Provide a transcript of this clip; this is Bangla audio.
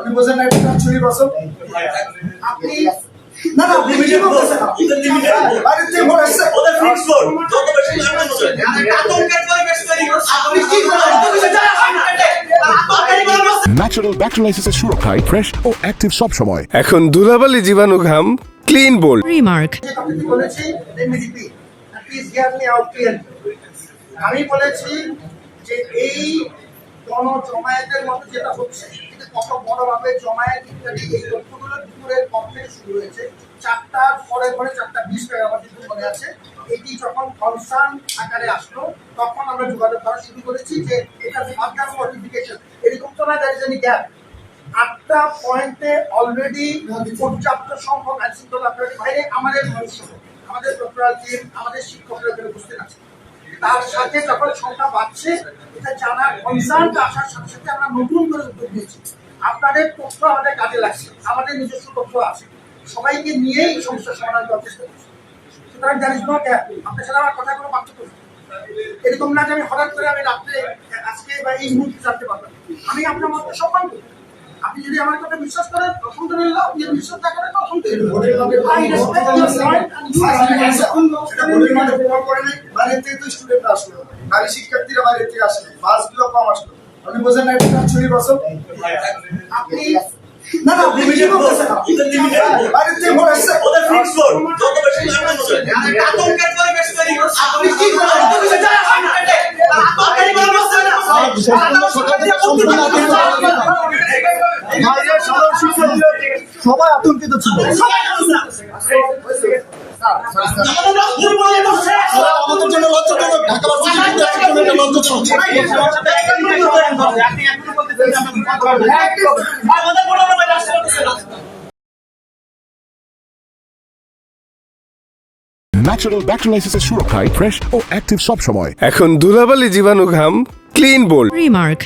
আপনি বোঝেন না এটা ছুরি বছর আপনি না না ওদের ফিক্স যত বেশি কি করেন ন্যাচারাল ব্যাকটেরিয়ালাইসিসের সুরক্ষায় ফ্রেশ ও অ্যাক্টিভ সব সময় এখন ধুলাবালি জীবাণু ঘাম ক্লিন বোল্ড আউট ক্লিয়ারলি আমি বলেছি যে এই গণ জমায়েতের মতো যেটা হচ্ছে কত বড়ভাবে জমায়েত ইত্যাদি এই তথ্যগুলো দুপুরের পর থেকে শুরু হয়েছে। চারটার পরে পরে চারটা বিশ টাকা আমার যেটুকু মনে আছে। এটি যখন কনসার্ন আকারে আসলো, তখন আমরা যোগাযোগ করা শুরু করেছি যে এটা ফার্দার নোটিফিকেশন এরকম তো না দ্যাট গ্যাপ আটটা পয়েন্টে অলরেডি পর্যাপ্ত সংখ্যক আইন বাইরে আমাদের মানুষ আমাদের ডক্টরাল টিম আমাদের শিক্ষকরা উপস্থিত আছে। তার সাথে যখন সংখ্যা বাড়ছে এটা জানার কনসার্নটা আসার সাথে সাথে আমরা নতুন করে উদ্যোগ নিয়েছি। আপনাদের তথ্য আমাদের কাজে লাগছে আমাদের নিজস্ব তথ্য আছে। সবাইকে নিয়েই সমস্যার সমাধান করার চেষ্টা করছি। সুতরাং জানিস না গ্যাপ আপনার সাথে আমার কথা কোনো পার্থক্য এরকম না যে আমি হঠাৎ করে আমি রাত্রে আজকে বা এই মুহূর্তে জানতে পারলাম আমি আপনার মতো সম্মান করি। আপনি যদি আমার কথা বিশ্বাস করেন আলহামদুলিল্লাহ আপনি যদি বিশ্বাস না করেন আলহামদুলিল্লাহ বাইরে থেকে তো স্টুডেন্টরা আসলো নারী শিক্ষার্থীরা বাইরে থেকে আসে বাসগুলো কম আসলো আপনি বোঝেন না এটা বছর আপনি না না আপনি কি বলতেছেন ওদের limited আছে। বাইরে থেকে মনে হচ্ছে ওদের ফিক্স কোড যত বেশি লাগানো যায় আতঙ্কের পরিবেশ তৈরি আপনি কি করেন সবাই আতঙ্কিত ছিল লজ্জাজনক ন্যাচারাল ব্যাকটেরিয়ালাইসিসের সুরক্ষায় ফ্রেশ ও অ্যাক্টিভ সব সময় এখন ধুলাবালি জীবাণু ঘাম ক্লিন বোল্ড Remark.